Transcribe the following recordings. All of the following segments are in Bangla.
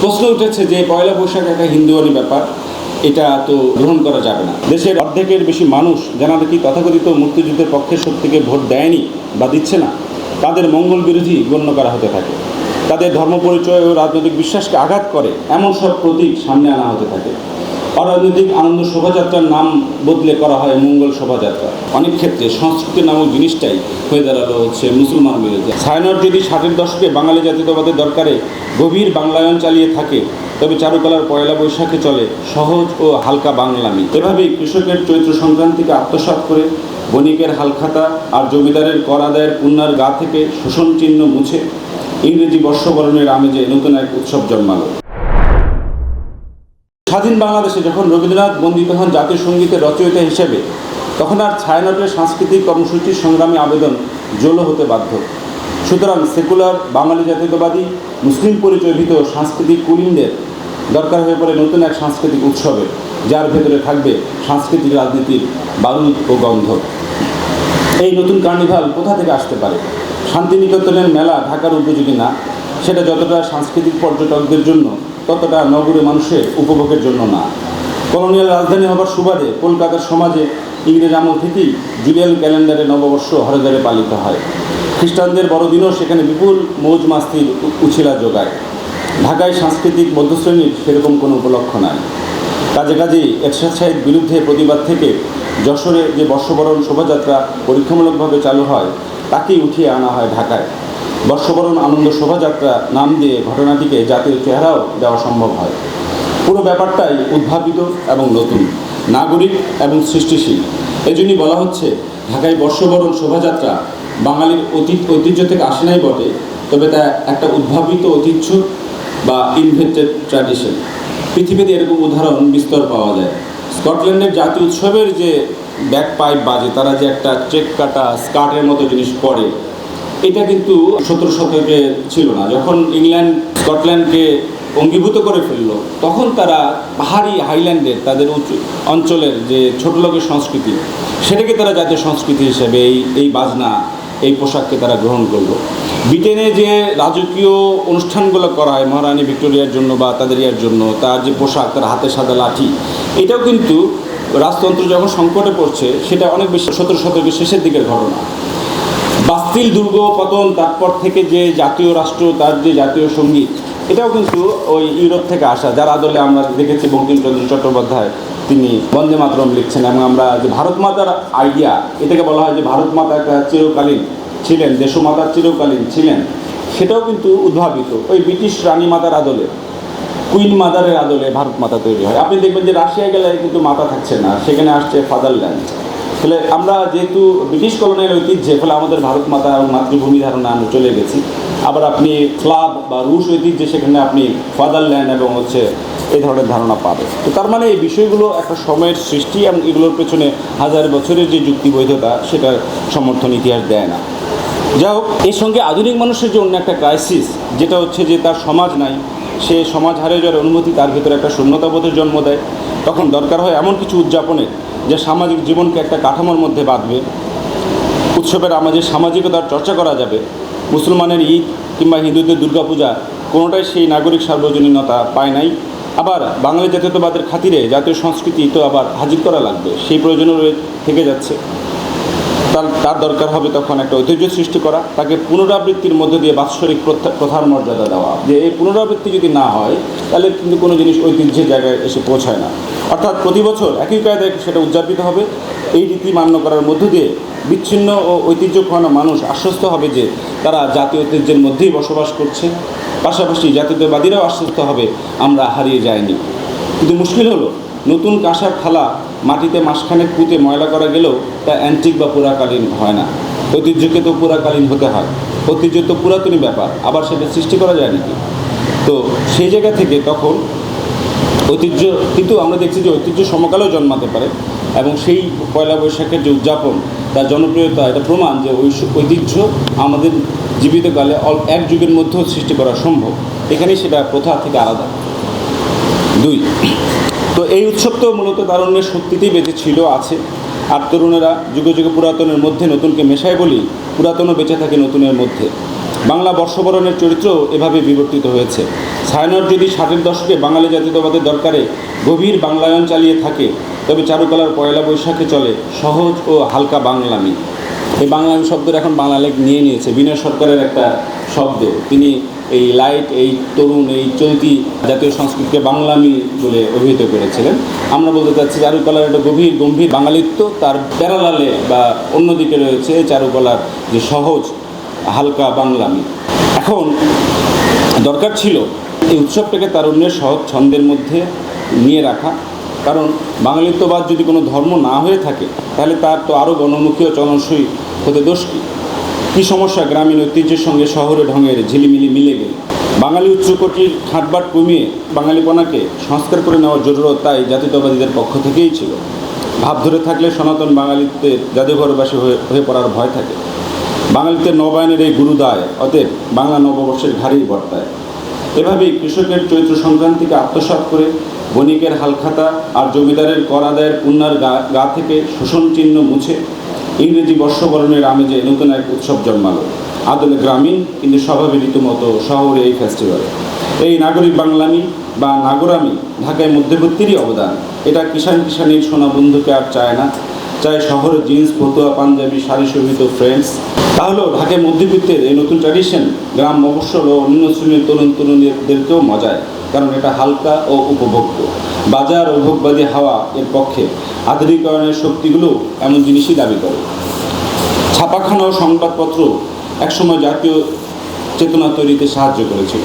প্রশ্ন উঠেছে যে পয়লা বৈশাখ একটা হিন্দুয়ানি ব্যাপার, এটা তো গ্রহণ করা যাবে না। দেশের অর্ধেকের বেশি মানুষ যারা নাকি তথাকথিত মুক্তিযুদ্ধের পক্ষের শক্তিকে ভোট দেয়নি বা দিচ্ছে না? তাদের মঙ্গল বিরোধী গণ্য করা হতে থাকে। তাদের ধর্ম পরিচয় ও রাজনৈতিক বিশ্বাসকে আঘাত করে, এমন সব প্রতীক সামনে আনা হতে থাকে। অরাজনৈতিক আনন্দ শোভাযাত্রার নাম বদলে করা হয় মঙ্গল শোভাযাত্রা। অনেক ক্ষেত্রে সংস্কৃতি নামক জিনিসটাই হয়ে দাঁড়াল হচ্ছে মুসলমান বিরোধী। ছায়ানট যদি ষাটের দশকে বাঙালি জাতীয়তাবাদের দরকারে গভীর বাংলায়ন চালিয়ে থাকে, তবে চারুকলার পয়লা বৈশাখে চলে সহজ ও হালকা বাংলামি এভাবেই কৃষকের চৈত্র সংক্রান্তিকে আত্মসাৎ করে বণিকের হালখাতা আর জমিদারের কর আদায়ের পুণ্যার গা থেকে শোষণ চিহ্ন মুছে ইংরেজি বর্ষবরণের আমেজে নতুন এক উৎসব জন্মালো। স্বাধীন বাংলাদেশে যখন রবীন্দ্রনাথ বন্দিত হন জাতীয় সঙ্গীতের রচয়িতা হিসেবে, তখন আর ছায়ানটের সাংস্কৃতিক কর্মসূচির সংগ্রামী আবেদন জোলো হতে বাধ্য। সুতরাং সেকুলার, বাঙালি জাতীয়তাবাদী, মুসলিম পরিচয়ভীত সাংস্কৃতিক কুলিনদের দরকার হয়ে পড়ে নতুন এক সাংস্কৃতিক উৎসবে, যার ভেতরে থাকবে সাংস্কৃতিক রাজনীতির বারুদ ও গন্ধ। এই নতুন কার্নিভাল কোথা থেকে আসতে পারে? শান্তিনিকেতনের মেলা ঢাকার উপযোগী না? সেটা যতটা সাংস্কৃতিক পর্যটকদের জন্য ততটা নগরী মানুষের উপভোগের জন্য না। কলোনিয়াল রাজধানী হবার সুবাদে কলকাতার সমাজে ইংরেজ আমল থেকেই জুলিয়ান ক্যালেন্ডারে নববর্ষ হরদারে পালিত হয়। খ্রিস্টানদের বড়দিনও সেখানে বিপুল মৌজ মাস্তির উছিলা যোগায়। ঢাকায় সাংস্কৃতিক মধ্যশ্রেণীর সেরকম কোনো উপলক্ষ নাই। কাজে কাজেই এরশাদ বিরুদ্ধে প্রতিবাদ থেকে যশোরে যে বর্ষবরণ শোভাযাত্রা পরীক্ষামূলকভাবে চালু হয়, তাকেই উঠিয়ে আনা হয় ঢাকায়। বর্ষবরণ আনন্দ শোভাযাত্রা নাম দিয়ে ঘটনাটিকে জাতীয় চেহারাও দেওয়া সম্ভব হয়। পুরো ব্যাপারটাই উদ্ভাবিত এবং নতুন, নাগরিক এবং সৃষ্টিশীল। এজন্যই বলা হচ্ছে, ঢাকায় বর্ষবরণ শোভাযাত্রা বাঙালির অতীত ঐতিহ্য থেকে আসে নাই বটে, তবে তা একটা উদ্ভাবিত ঐতিহ্য বা ইনভেন্টেড ট্র্যাডিশন পৃথিবীতে এরকম উদাহরণ বিস্তর পাওয়া যায়। স্কটল্যান্ডের জাতীয় উৎসবের যে ব্যাক পাইপ বাজে, তারা যে একটা চেক কাটা, স্কার্টের মতো জিনিস পরে এটা কিন্তু সতেরো শতকে ছিল না। যখন ইংল্যান্ড, স্কটল্যান্ডকে অঙ্গীভূত করে ফেলল, তখন তারা পাহাড়ি হাইল্যান্ডের, তাদের উঁচু অঞ্চলের যে ছোট লোকের সংস্কৃতি, সেটাকে তারা জাতীয় সংস্কৃতি হিসেবে এই এই বাজনা, এই পোশাককে তারা গ্রহণ করল। ব্রিটেনে যে রাজকীয় অনুষ্ঠানগুলো করা হয়, মহারানী ভিক্টোরিয়ার জন্য বা তাদের ইয়ার জন্য, তার যে পোশাক, তার হাতে সাদা লাঠি, এটাও কিন্তু রাজতন্ত্র যখন সংকটে পড়ছে, সেটা অনেক বেশি সতেরো শতকের শেষের দিকের ঘটনা। বাস্তিল দুর্গ পতন তারপর থেকে যে জাতীয় রাষ্ট্র, তার যে জাতীয় সংগীত, এটাও কিন্তু ওই ইউরোপ থেকে আসা, যার আদলে আমরা দেখেছি বঙ্কিমচন্দ্র চট্টোপাধ্যায়, তিনি বন্দে মাতরম লিখছেন এবং আমরা যে ভারত মাতার আইডিয়া, এটাকে বলা হয় যে ভারত মাতা একটা চিরকালীন ছিলেন দেশমাতার চিরকালীন ছিলেন, সেটাও কিন্তু উদ্ভাবিত। ওই ব্রিটিশ রানী মাতার আদলে, কুইন মাদারের আদলে ভারত মাতা তৈরি হয়। আপনি দেখবেন যে রাশিয়া গেলে কিন্তু মাতা থাকছে না, সেখানে আসছে ফাদারল্যান্ড। ফলে আমরা যেহেতু ব্রিটিশ কলোনিয়াল ঐতিহ্যে, ফলে আমাদের ভারত মাতা এবং মাতৃভূমি ধারণা আমরা চলে গেছি। আবার আপনি ক্লাব বা রুশ ঐতিহ্যে সেখানে আপনি ফাদারল্যান্ড এবং হচ্ছে এই ধরনের ধারণা পাবে তো তার মানে এই বিষয়গুলো একটা সময়ের সৃষ্টি এবং এগুলোর পেছনে হাজার বছরের যে যুক্তি বৈধতা সেটার সমর্থন ইতিহাস দেয় না। যাই হোক, এর সঙ্গে আধুনিক মানুষের যে অন্য একটা ক্রাইসিস যেটা হচ্ছে যে তার সমাজ নাই, সে সমাজ হারে যাওয়ার অনুমতি তার ভিতরে একটা শূন্যতাবোধের জন্ম দেয়। তখন দরকার হয় এমন কিছু উদযাপনের। যা সামাজিক জীবনকে একটা কাঠামোর মধ্যে বাঁধবে। উৎসবের আমাদের সামাজিকতার চর্চা করা যাবে। মুসলমানের ঈদ কিংবা হিন্দুদের দুর্গাপূজা কোনোটাই সেই নাগরিক সার্বজনীনতা পায় নাই। আবার বাঙালি জাতীয়তাবাদের খাতিরে জাতীয় সংস্কৃতি তো আবার হাজির করা লাগবে। সেই প্রয়োজনও রয়ে থেকে যাচ্ছে। তার তার দরকার হবে তখন একটা ঐতিহ্য সৃষ্টি করা, তাকে পুনরাবৃত্তির মধ্য দিয়ে বাৎসরিক প্রথার মর্যাদা দেওয়া। যে এই পুনরাবৃত্তি যদি না হয়, তাহলে কিন্তু কোনো জিনিস ঐতিহ্যের জায়গায় এসে পৌঁছায় না। অর্থাৎ প্রতি বছর একই কায়দায় সেটা উদযাপিত হবে। এই রীতি মান্য করার মধ্য দিয়ে বিচ্ছিন্ন ও ঐতিহ্য খোয়ানো মানুষ আশ্বস্ত হবে যে তারা জাতীয় ঐতিহ্যের মধ্যেই বসবাস করছে। পাশাপাশি জাতীয়তাবাদীরাও আশ্বস্ত হবে, আমরা হারিয়ে যাইনি। কিন্তু মুশকিল হলো, নতুন কাঁসার থালা মাটিতে মাসখানেক পুঁতে ময়লা করা গেলেও তা অ্যান্টিক বা পুরাকালীন হয় না। ঐতিহ্যকে তো পুরাকালীন হতে হয়। ঐতিহ্য তো পুরাতনী ব্যাপার, আবার সেটা সৃষ্টি করা যায় নাকি? তো সেই জায়গা থেকে তখন ঐতিহ্য, কিন্তু আমরা দেখছি যে ঐতিহ্য সমকালেও জন্মাতে পারে এবং সেই পয়লা বৈশাখের যে উদযাপন, তার জনপ্রিয়তা, এটা প্রমাণ যে ওই ঐতিহ্য আমাদের জীবিতকালে অল এক যুগের মধ্যেও সৃষ্টি করা সম্ভব। এখানেই সেটা প্রথা থেকে আলাদা। দুই তো এই উৎসব তো মূলত তারুণ্যের শক্তিতেই বেঁচে ছিল, আছে। আর তরুণেরা যুগে যুগে পুরাতনের মধ্যে নতুনকে মেশায় বলি পুরাতনও বেঁচে থাকে নতুনের মধ্যে। বাংলা বর্ষবরণের চরিত্র এভাবে বিবর্তিত হয়েছে। ছায়ানট যদি ষাটের দশকে বাঙালি জাতীয়তাবাদের দরকারে গভীর বাংলায়ন চালিয়ে থাকে, তবে চারুকলার পয়লা বৈশাখে চলে সহজ ও হালকা বাংলামি এই বাংলামি শব্দটা এখন বাংলা লেখ নিয়ে নিয়েছে বিনয় সরকারের একটা শব্দ। তিনি এই লাইট, এই তরুণ, এই চলতি জাতীয় সংস্কৃতিকে বাংলামি বলে অভিহিত করেছিলেন। আমরা বলতে চাচ্ছি চারুকলার একটা গভীর, গম্ভীর বাঙালিত্ব, তার প্যারালালে বা অন্যদিকে রয়েছে চারুকলার যে সহজ, হালকা বাংলামি এখন দরকার ছিল এই উৎসবটাকে তারুণ্যের সহজ ছন্দের মধ্যে নিয়ে রাখা। কারণ বাঙালিত্ববাদ যদি কোনো ধর্ম না হয়ে থাকে, তাহলে তার তো আরও গণমুখী ও চলনসই হতে দোষ কী? কী সমস্যা গ্রামীণ ঐতিহ্যের সঙ্গে শহরে ঢঙের ঝিলিমিলি মিলে গেলে। বাঙালি উচ্চকোটির ঠাটবাট কমিয়ে বাঙালিপনাকে সংস্কার করে নেওয়ার জরুরত তাই জাতীয়তাবাদীদের পক্ষ থেকেই ছিল। ভাব ধরে থাকলে সনাতন বাঙালিত্বের জাদুঘরবাসী হয়ে হয়ে পড়ার ভয় থাকে। বাঙালিত্বের নবায়নের এই গুরুদায়, অতএব বাংলা নববর্ষের ঘাড়েই বর্তায়। এভাবেই কৃষকের চৈত্র সংক্রান্তিকে আত্মসাৎ করে বণিকের হালখাতা আর জমিদারের কর আদায়ের পুণ্যার গা গা থেকে শোষণ চিহ্ন মুছে ইংরেজি বর্ষবরণের আমেজে নতুন এক উৎসব জন্মালো। আদলে গ্রামীণ, কিন্তু স্বভাবে রীতিমতো শহরে এই ফেস্টিভ্যাল এই নাগরিক বাংলামি বা নাগরামি ঢাকায় মধ্যবর্তীরই অবদান। এটা কিষাণ কিষাণীর সোনা বন্ধুকে আর চায় না। চায় শহরে জিন্স, ফতুয়া, পাঞ্জাবি, শাড়ি শোভিত ফ্রেন্ডস তাহলেও ঢাকায় মধ্যবিত্তের এই নতুন ট্র্যাডিশন গ্রাম মফস্বল ও অন্য শ্রেণির তরুণ তরুণীদেরকেও মজায়। কারণ এটা হালকা ও উপভোগ্য। বাজার ও ভোগবাদী হাওয়া এর পক্ষে আধুনিকরণের শক্তিগুলো এমন জিনিসই দাবি করে। ছাপাখানা ও সংবাদপত্র একসময় জাতীয় চেতনা তৈরিতে সাহায্য করেছিল।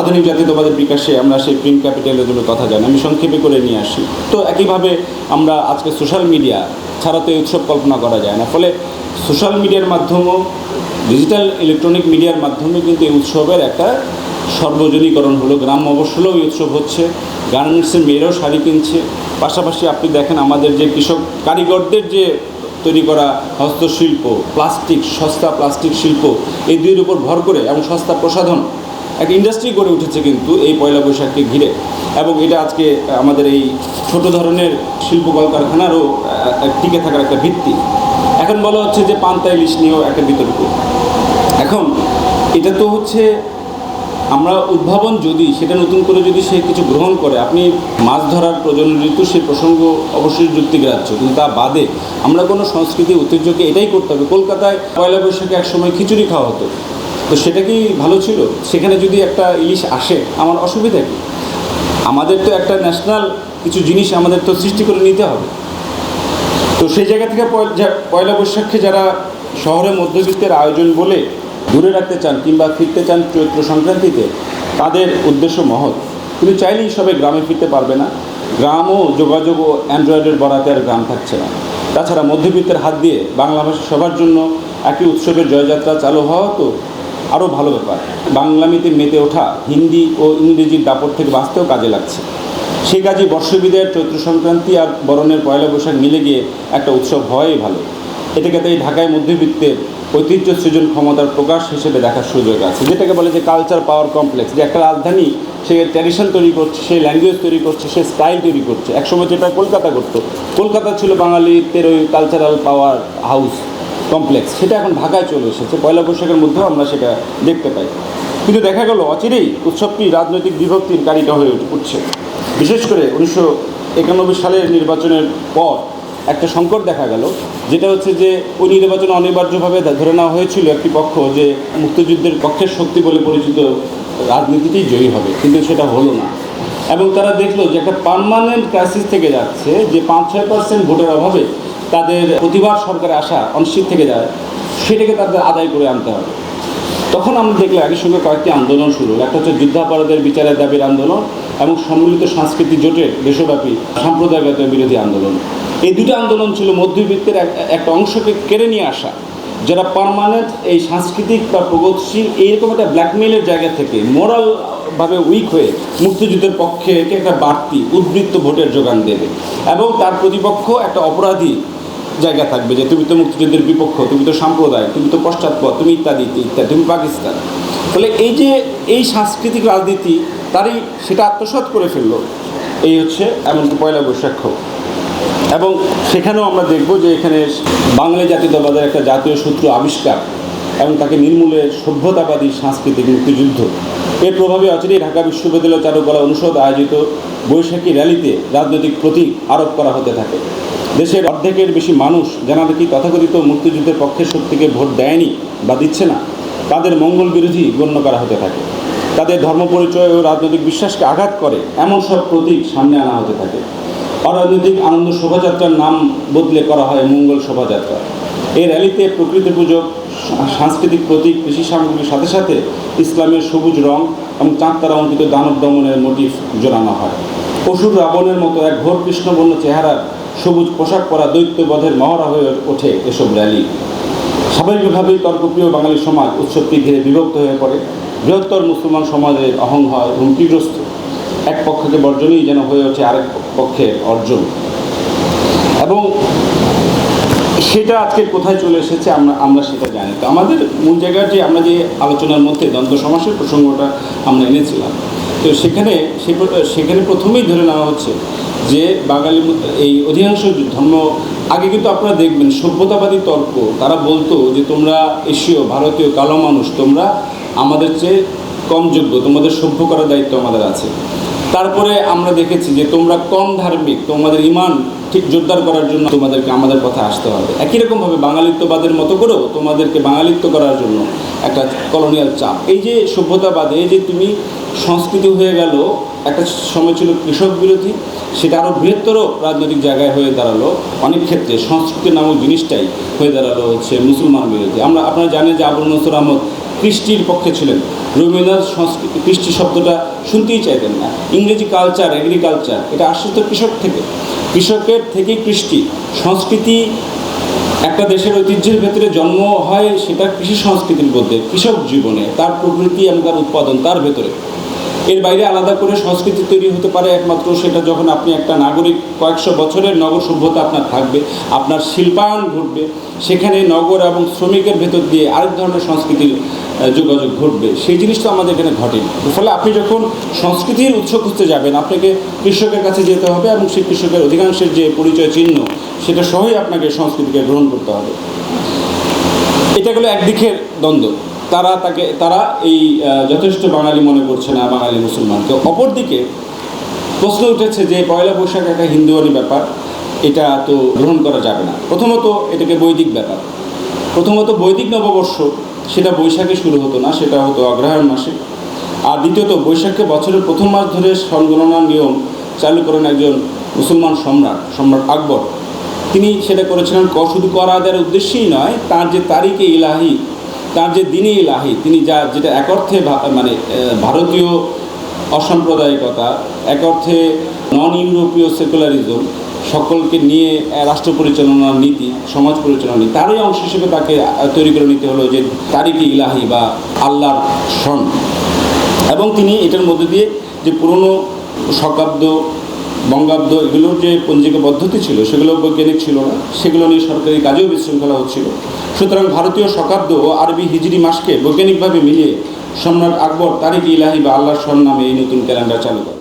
আধুনিক জাতীয়তাবাদের বিকাশে আমরা সেই প্রিন্ট ক্যাপিটালিজমের কথা জানি। আমি সংক্ষেপে করে নিয়ে আসি। তো একইভাবে আমরা আজকে সোশ্যাল মিডিয়া ছাড়া তো এই উৎসব কল্পনা করা যায় না। ফলে সোশ্যাল মিডিয়ার মাধ্যমেও, ডিজিটাল ইলেকট্রনিক মিডিয়ার মাধ্যমে কিন্তু এই উৎসবের একটা সর্বজনীকরণ হলো গ্রাম অবশ্যলেও এই উৎসব হচ্ছে, গার্মেন্টসের মেয়েরাও শাড়ি কিনছে। পাশাপাশি আপনি দেখেন আমাদের যে কৃষক কারিগরদের যে তৈরি করা হস্তশিল্প, প্লাস্টিক, সস্তা প্লাস্টিক শিল্প, এই দুইয়ের উপর ভর করে এবং সস্তা প্রসাধন, এক ইন্ডাস্ট্রি গড়ে উঠেছে কিন্তু এই পয়লা বৈশাখকে ঘিরে। এবং এটা আজকে আমাদের এই ছোট ধরনের শিল্প কলকারখানারও টিকে থাকার একটা ভিত্তি। এখন বলা হচ্ছে যে পান্তা ইলিশ নিয়েও একটা বিতর্ক এখন এটা তো হচ্ছে আমরা উদ্ভাবন যদি, সেটা নতুন করে যদি সে কিছু গ্রহণ করে, আপনি মাছ ধরার প্রজনন ঋতু, সে প্রসঙ্গ অবশ্যই যুক্তিগ্রাহ্য কিন্তু তা বাদে আমরা কোনো সংস্কৃতি ঐতিহ্যকে এটাই করতে হবে। কলকাতায় পয়লা বৈশাখে একসময় খিচুড়ি খাওয়া হতো। তো সেটা কি ভালো ছিল? সেখানে যদি একটা ইলিশ আসে, আমার অসুবিধা কী? আমাদের তো একটা ন্যাশনাল কিছু জিনিস আমাদের তো সৃষ্টি করে নিতে হবে। তো সেই জায়গা থেকে পয়লা বৈশাখে যারা শহরে মধ্যবিত্তের আয়োজন বলে দূরে রাখতে চান কিংবা ফিরতে চান চৈত্র সংক্রান্তিতে, তাদের উদ্দেশ্য মহৎ। কিন্তু চাইলেই সবে গ্রামে ফিরতে পারবে না। গ্রামও যোগাযোগ ও অ্যান্ড্রয়েডের বরাতে আর গ্রাম থাকছে না। তাছাড়া মধ্যবিত্তের হাত দিয়ে বাংলা ভাষা সবার জন্য একই উৎসবের জয়যাত্রা চালু হওয়া তো আরও ভালো ব্যাপার। বাংলামিতে মেতে ওঠা হিন্দি ও ইংরেজির দাপট থেকে বাঁচতেও কাজে লাগছে। সেই কাজে বর্ষবিদায়ের চৈত্র সংক্রান্তি আর বরণের পয়লা বৈশাখ মিলে গিয়ে একটা উৎসব হওয়াই ভালো। এটাকে তাই ঢাকায় মধ্যবিত্তের ঐতিহ্য সৃজন ক্ষমতার প্রকাশ হিসেবে দেখার সুযোগ আছে। যেটাকে বলে যে কালচার পাওয়ার কমপ্লেক্স যে একটা রাজধানী সে ট্র্যাডিশন তৈরি করছে, সে ল্যাঙ্গুয়েজ তৈরি করছে, সে স্টাইল তৈরি করছে। একসময় যেটা কলকাতা করতো। কলকাতা ছিল বাঙালিদের ওই কালচারাল পাওয়ার হাউস কমপ্লেক্স সেটা এখন ঢাকায় চলে এসেছে। পয়লা বৈশাখের মধ্যেও আমরা সেটা দেখতে পাই। কিন্তু দেখা গেল, অচিরেই উৎসবটি রাজনৈতিক বিভক্তির কারিকা হয়ে উঠ- উঠছে। বিশেষ করে উনিশশো একানব্বই সালের নির্বাচনের পর একটা সংকট দেখা গেল, যেটা হচ্ছে যে ওই নির্বাচনে অনিবার্যভাবে ধরে নেওয়া হয়েছিল একটি পক্ষ যে মুক্তিযুদ্ধের পক্ষের শক্তি বলে পরিচিত রাজনীতিতেই জয়ী হবে, কিন্তু সেটা হলো না। এবং তারা দেখল যে একটা পার্মানেন্ট ক্রাইসিস থেকে যাচ্ছে, যে পাঁচ ছয় পার্সেন্ট ভোটের অভাবে তাদের প্রতিবার সরকারে আসা অনিশ্চিত থেকে যায়, সেটাকে তাদের আদায় করে আনতে হবে। তখন আমরা দেখলাম একই সঙ্গে কয়েকটি আন্দোলন শুরু। একটা হচ্ছে যুদ্ধাপরাধের বিচারের দাবির আন্দোলন এবং সম্মিলিত সাংস্কৃতিক জোটের দেশব্যাপী সাম্প্রদায়িকতা বিরোধী আন্দোলন। এই দুটো আন্দোলন ছিল মধ্যবিত্তের একটা অংশকে কেড়ে নিয়ে আসা, যারা পার্মানেন্ট এই সাংস্কৃতিক বা প্রগতিশীল এইরকম একটা ব্ল্যাকমেইলের জায়গা থেকে মোরালভাবে উইক হয়ে মুক্তিযুদ্ধের পক্ষে একটা বাড়তি উদ্বৃত্ত ভোটের যোগান দেবে এবং তার প্রতিপক্ষ একটা অপরাধী জায়গা থাকবে যে তুমি তো মুক্তিযুদ্ধের বিপক্ষ, তুমি তো সাম্প্রদায় তুমি তো পশ্চাৎপদ, তুমি ইত্যাদি ইত্যাদি তুমি পাকিস্তান। ফলে এই যে এই সাংস্কৃতিক রাজনীতি, তারই সেটা আত্মসাৎ করে ফেলল। এই হচ্ছে এমনকি পয়লা বৈশাখ। এবং সেখানেও আমরা দেখব যে এখানে বাঙালি জাতীয়তাবাদের একটা জাতীয় সূত্র আবিষ্কার এবং তাকে নির্মূলে সভ্যতাবাদী সাংস্কৃতিক মুক্তিযুদ্ধ। এর প্রভাবে অচিরেই ঢাকা বিশ্ববিদ্যালয় চারুকলা অনুষদ আয়োজিত বৈশাখী র্যালিতে রাজনৈতিক প্রতীক আরোপ করা হতে থাকে। দেশের অর্ধেকের বেশি মানুষ যারা নাকি তথাকথিত মুক্তিযুদ্ধের পক্ষের শক্তিকে ভোট দেয়নি বা দিচ্ছে না? তাদের মঙ্গল বিরোধী গণ্য করা হতে থাকে। তাদের ধর্ম পরিচয় ও রাজনৈতিক বিশ্বাসকে আঘাত করে এমন সব প্রতীক সামনে আনা হতে থাকে। অরাজনৈতিক আনন্দ শোভাযাত্রার নাম বদলে করা হয় মঙ্গল শোভাযাত্রা। এই র্যালিতে প্রকৃতি পুজো সাংস্কৃতিক প্রতীক, কৃষি সামগ্রীর সাথে সাথে ইসলামের সবুজ রং এবং চাঁদ তারা অঙ্কিত দানব দমনের মোটিফ জোড়ানো হয়। অসুর রাবণের মতো এক ঘোর কৃষ্ণবর্ণ চেহারার সবুজ পোশাক পরা দৈত্যবধের মহড়া হয়ে ওঠে এসব র্যালি। স্বাভাবিকভাবেই তর্কপ্রিয় বাঙালি সমাজ উৎসবটি ঘিরে বিভক্ত হয়ে পড়ে। বৃহত্তর মুসলমান সমাজের অহং হয় হুমকিগ্রস্ত এক পক্ষকে বর্জনই যেন হয়ে ওঠে আরেক পক্ষের অর্জন। এবং সেটা আজকে কোথায় চলে এসেছে আমরা আমরা সেটা জানি তো আমাদের মূল জায়গার যে আমরা যে আলোচনার মধ্যে দ্বন্দ্ব সমাসের প্রসঙ্গটা আমরা এনেছিলাম। তো সেখানে সেখানে প্রথমেই ধরে নেওয়া হচ্ছে যে বাঙালি এই অধিকাংশ ধর্ম, আগে কিন্তু আপনারা দেখবেন সভ্যতাবাদী তর্ক, তারা বলতো যে তোমরা এশীয়, ভারতীয়, কালো মানুষ, তোমরা আমাদের চেয়ে কম যোগ্য, তোমাদের সভ্য করার দায়িত্ব আমাদের আছে। তারপরে আমরা দেখেছি যে তোমরা কম ধার্মিক, তোমাদের ইমান ঠিক জোরদার করার জন্য তোমাদেরকে আমাদের কথা আসতে হবে। একই রকমভাবে বাঙালিত্ববাদের মতো করেও তোমাদেরকে বাঙালিত্ব করার জন্য একটা কলোনিয়াল চাপ। এই যে সভ্যতাবাদ যে তুমি সংস্কৃতি হয়ে গেল, একটা সময় ছিল কৃষক বিরোধী, সেটা আরও বৃহত্তর রাজনৈতিক জায়গায় হয়ে দাঁড়াল। অনেক ক্ষেত্রে সংস্কৃতি নামক জিনিসটাই হয়ে দাঁড়াল হচ্ছে মুসলমান বিরোধী। আমরা, আপনারা জানেন যে আবুল নসর আহমদ কৃষ্টির পক্ষে ছিলেন। রবীন্দ্রনাথ সংস্কৃতি, কৃষ্টি শব্দটা শুনতেই চাইতেন না। ইংরেজি কালচার এগ্রিকালচার এটা আসছে কৃষক থেকে। কৃষকের থেকে কৃষ্টি। সংস্কৃতি একটা দেশের ঐতিহ্যের ভেতরে জন্ম হয়, সেটা কৃষি সংস্কৃতির মধ্যে, কৃষক জীবনে, তার প্রকৃতি এবং তার উৎপাদন তার ভেতরে। এর বাইরে আলাদা করে সংস্কৃতি তৈরি হতে পারে একমাত্র সেটা যখন আপনি একটা নাগরিক কয়েকশো বছরের নগর সভ্যতা আপনার থাকবে, আপনার শিল্পায়ন ঘটবে, সেখানে নগর এবং শ্রমিকের ভেতর দিয়ে আরেক ধরনের সংস্কৃতির যোগাযোগ ঘটবে। সেই জিনিসটা আমাদের এখানে ঘটেনি। ফলে আপনি যখন সংস্কৃতির উৎস খুঁজতে যাবেন, আপনাকে কৃষকের কাছে যেতে হবে এবং সেই কৃষকের অধিকাংশের যে পরিচয় চিহ্ন, সেটা সহই আপনাকে সংস্কৃতিকে গ্রহণ করতে হবে। এটা গেলো একদিকের দ্বন্দ্ব। তারা তাকে, তারা এই যথেষ্ট বাঙালি মনে করছে না, বাঙালি মুসলমানকে। অপরদিকে প্রশ্ন উঠেছে যে পয়লা বৈশাখ একটা হিন্দুয়ানি ব্যাপার, এটা তো গ্রহণ করা যাবে না। প্রথমত এটাকে বৈদিক ব্যাপার। প্রথমত বৈদিক নববর্ষ, সেটা বৈশাখে শুরু হতো না, সেটা হতো অগ্রহায়ণ মাসে। আর দ্বিতীয়ত, বৈশাখকে বছরের প্রথম মাস ধরে সনগণনার নিয়ম চালু করেন একজন মুসলমান সম্রাট সম্রাট আকবর। তিনি সেটা করেছিলেন শুধু করা আদায়ের উদ্দেশ্যেই নয়, তার যে তারিখে ইলাহি তার যে দিনে ইলাহি, তিনি যা, যেটা এক অর্থে মানে ভারতীয় অসাম্প্রদায়িকতা, এক অর্থে নন ইউরোপীয় সেকুলারিজম সকলকে নিয়ে রাষ্ট্র পরিচালনার নীতি, সমাজ পরিচালনার নীতি, তারই অংশ হিসেবে তাকে তৈরি করে নিতে হলো যে তারিখে ইলাহি বা আল্লাহর সন এবং তিনি এটার মধ্যে দিয়ে যে পুরনো শকাব্দ বঙ্গাব্দ এগুলোর যে পঞ্জিকা পদ্ধতি ছিল, সেগুলো বৈজ্ঞানিক ছিল না। সেগুলো নিয়ে সরকারি কাজেও বিশৃঙ্খলা হচ্ছিল। সুতরাং ভারতীয় শকাব্দ ও আরবি হিজড়ি মাসকে বৈজ্ঞানিকভাবে মিলিয়ে সম্রাট আকবর তারিখ ইলাহি বা আল্লাহ স্বর নামে এই নতুন ক্যালেন্ডার চালু করে।